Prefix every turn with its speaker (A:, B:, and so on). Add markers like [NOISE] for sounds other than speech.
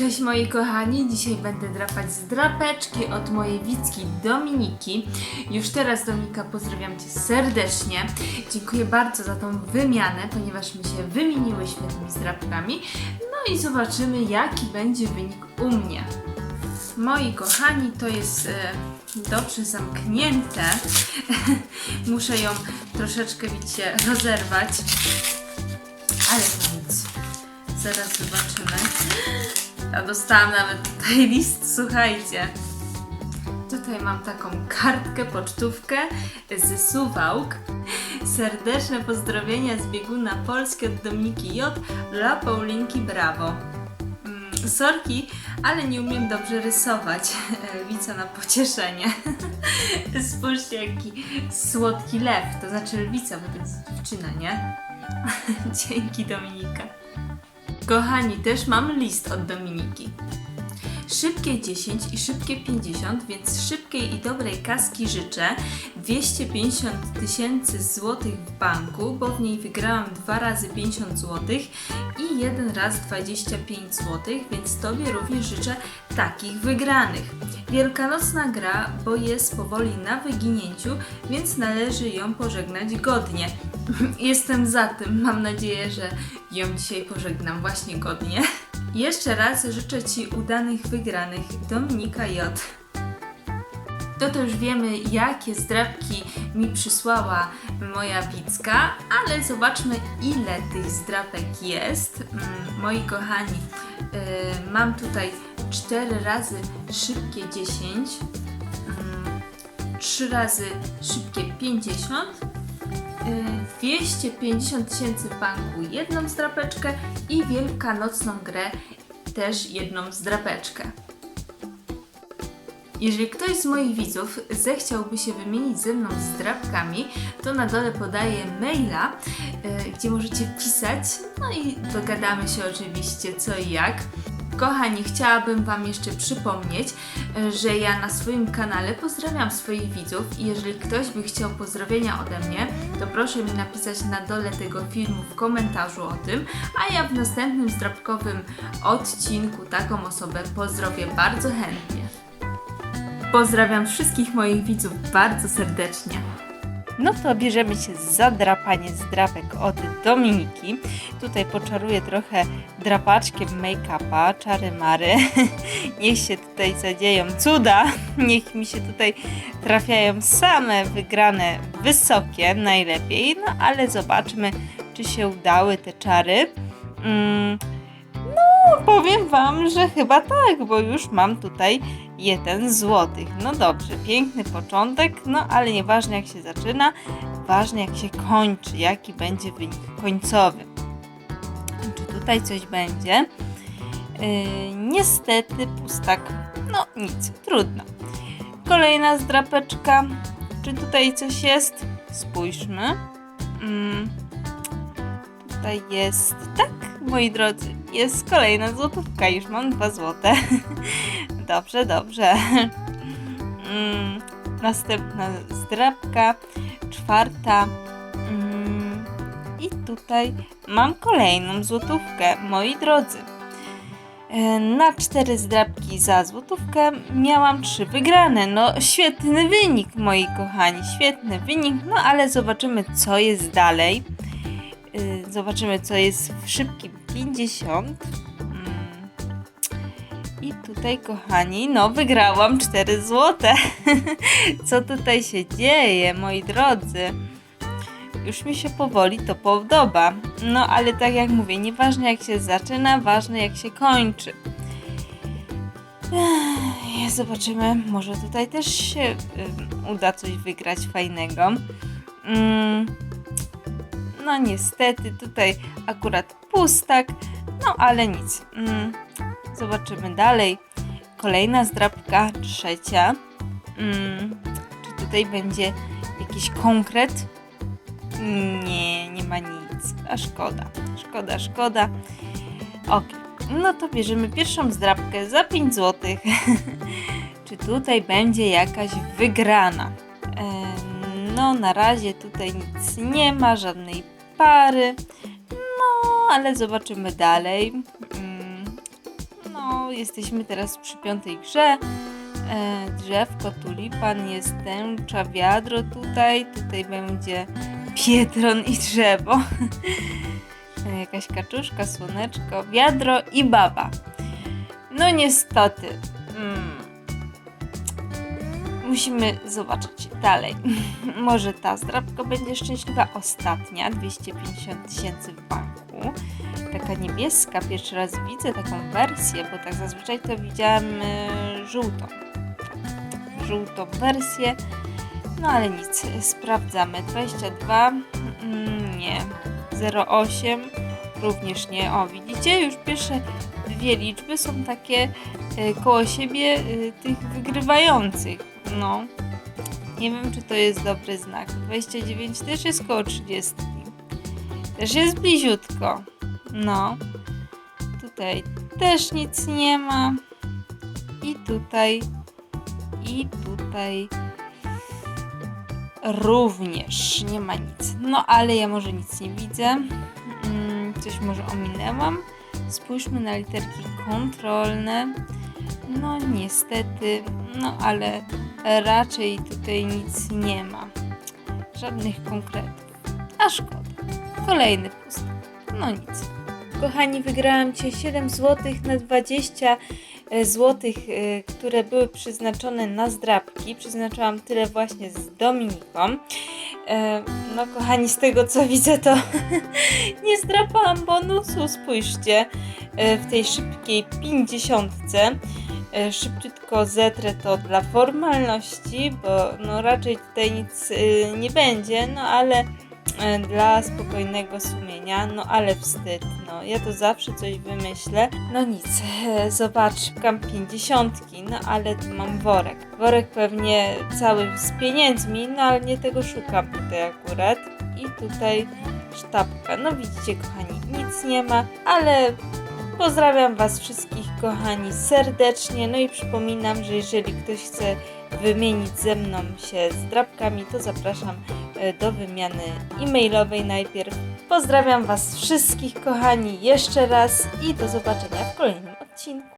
A: Cześć moi kochani, dzisiaj będę drapać z drapeczki od mojej Wicki Dominiki. Już teraz Dominika pozdrawiam Cię serdecznie. Dziękuję bardzo za tą wymianę, ponieważ my się wymieniłyśmy tymi zdrapkami. No i zobaczymy jaki będzie wynik u mnie. Moi kochani, to jest e, dobrze zamknięte. [LAUGHS] Muszę ją troszeczkę, widzicie, rozerwać. Ale. Zaraz zobaczymy. Ja dostałam nawet tutaj [LAUGHS] list, słuchajcie. Tutaj mam taką kartkę, pocztówkę z Suwałk. Serdeczne pozdrowienia z bieguna Polski od Dominiki J dla Paulinki Brawo. Mm, Sorki, ale nie umiem dobrze rysować. [LAUGHS] Widzę na pocieszenie. [LAUGHS] Spójrzcie, jaki słodki lew, to znaczy lwica, bo to jest dziewczyna, nie? Dzięki Dominika. Kochani, też mam list od Dominiki. Szybkie 10 i szybkie 50, więc szybkiej i dobrej kaski życzę. 250 tysięcy złotych w banku, bo w niej wygrałam dwa razy 50 złotych i jeden raz 25 złotych, więc Tobie również życzę takich wygranych. Wielkanocna gra, bo jest powoli na wyginięciu, więc należy ją pożegnać godnie. [LAUGHS] Jestem za tym, mam nadzieję, że ją dzisiaj pożegnam właśnie godnie. Jeszcze raz życzę Ci udanych wygranych Dominika J. To już wiemy, jakie zdrabki mi przysłała moja Wicka, ale zobaczmy, ile tych zdrabek jest. Mm, Moi kochani, yy, mam tutaj 4 razy szybkie 10, 3 razy szybkie 50, y, 250 tysięcy w banku jedną zdrapeczkę i wielkanocną grę też jedną zdrapeczkę. Jeżeli ktoś z moich widzów zechciałby się wymienić ze mną zdrapkami, to na dole podaję maila, y, gdzie możecie pisać, no i dogadamy się oczywiście co i jak. Kochani, chciałabym Wam jeszcze przypomnieć, y, że ja na swoim kanale pozdrawiam swoich widzów i jeżeli ktoś by chciał pozdrowienia ode mnie, to proszę mi napisać na dole tego filmu w komentarzu o tym, a ja w następnym zdrapkowym odcinku taką osobę pozdrowię bardzo chętnie. Pozdrawiam wszystkich moich widzów bardzo serdecznie.
B: No to bierzemy się za drapanie z drapek od Dominiki. Tutaj poczaruję trochę drapaczkiem make-upa, czary mary. [LAUGHS] Niech się tutaj zadzieją cuda. [LAUGHS] Niech mi się tutaj trafiają same wygrane wysokie najlepiej. No ale zobaczmy, czy się udały te czary. Mm, no, powiem Wam, że chyba tak, bo już mam tutaj jeden złotych. No dobrze, piękny początek, no ale nieważne jak się zaczyna, ważne jak się kończy, jaki będzie wynik końcowy. Czy tutaj coś będzie? Yy, niestety pustak, no nic, trudno. Kolejna zdrapeczka. Czy tutaj coś jest? Spójrzmy. Mm, tutaj jest, tak, moi drodzy, jest kolejna złotówka, już mam dwa złote. [LAUGHS] Dobrze, dobrze. [LAUGHS] Mm, następna zdrabka, czwarta. Mm, I tutaj mam kolejną złotówkę, moi drodzy. E, Na cztery zdrabki za złotówkę miałam trzy wygrane. No, świetny wynik, moi kochani, świetny wynik. No, ale zobaczymy, co jest dalej. Y, Zobaczymy, co jest w szybkim 50. I tutaj, kochani, no wygrałam 4 złote. [LAUGHS] Co tutaj się dzieje, moi drodzy? Już mi się powoli to podoba. No, ale tak jak mówię, nieważne jak się zaczyna, ważne jak się kończy. Ech, Zobaczymy, może tutaj też się y, uda coś wygrać fajnego. Mm, no niestety, tutaj akurat pustak, no ale nic. Mm, zobaczymy dalej. Kolejna zdrabka, trzecia. Mm, czy tutaj będzie jakiś konkret? Nie, nie ma nic. A szkoda, szkoda, szkoda. Ok, no to bierzemy pierwszą zdrabkę za 5 zł. [LAUGHS] czy tutaj będzie jakaś wygrana? Em, No, na razie tutaj nic nie ma, żadnej pary. No, ale zobaczymy dalej. Jesteśmy teraz przy piątej grze. E, drzewko, tulipan, jest tęcza, wiadro tutaj. Tutaj będzie pietron i drzewo. [LAUGHS] E, Jakaś kaczuszka, słoneczko, wiadro i baba. No niestety. Mm, musimy zobaczyć dalej. [LAUGHS] Może ta zdrabka będzie szczęśliwa. Ostatnia, 250 tysięcy w banku. Taka niebieska, pierwszy raz widzę taką wersję, bo tak zazwyczaj to widziałam e, żółtą. Żółtą wersję. No ale nic, sprawdzamy. 22, mm, nie. 08, również nie. O, widzicie, już pierwsze dwie liczby są takie e, koło siebie e, tych wygrywających. No. Nie wiem, czy to jest dobry znak. 29 też jest koło 30. Też jest bliziutko. No. Tutaj też nic nie ma. I tutaj. I tutaj. Również nie ma nic. No ale ja może nic nie widzę. Mm, coś może ominęłam. Spójrzmy na literki kontrolne. No niestety, no ale raczej tutaj nic nie ma. Żadnych konkretów. A szkoda. Kolejny pustek. No nic. Kochani, wygrałam Cię 7 zł na 20 zł, które były przeznaczone na zdrabki. Przeznaczałam tyle właśnie z Dominiką. E, No kochani, z tego co widzę to [LAUGHS] nie zdrapałam bonusu, spójrzcie, e, w tej szybkiej 50. E, Szybciutko zetrę to dla formalności, bo no raczej tutaj nic y, nie będzie, no ale e, dla spokojnego sumienia, no ale wstyd, no ja to zawsze coś wymyślę. No nic, e, zobacz, szukam pięćdziesiątki, no ale tu mam worek. Worek pewnie cały z pieniędzmi, no ale nie tego szukam tutaj akurat. I tutaj sztabka, no widzicie kochani, nic nie ma, ale pozdrawiam Was wszystkich kochani serdecznie, no i przypominam, że jeżeli ktoś chce wymienić ze mną się z drapkami, to zapraszam e, do wymiany e-mailowej najpierw. Pozdrawiam Was wszystkich, kochani, jeszcze raz i do zobaczenia w kolejnym odcinku.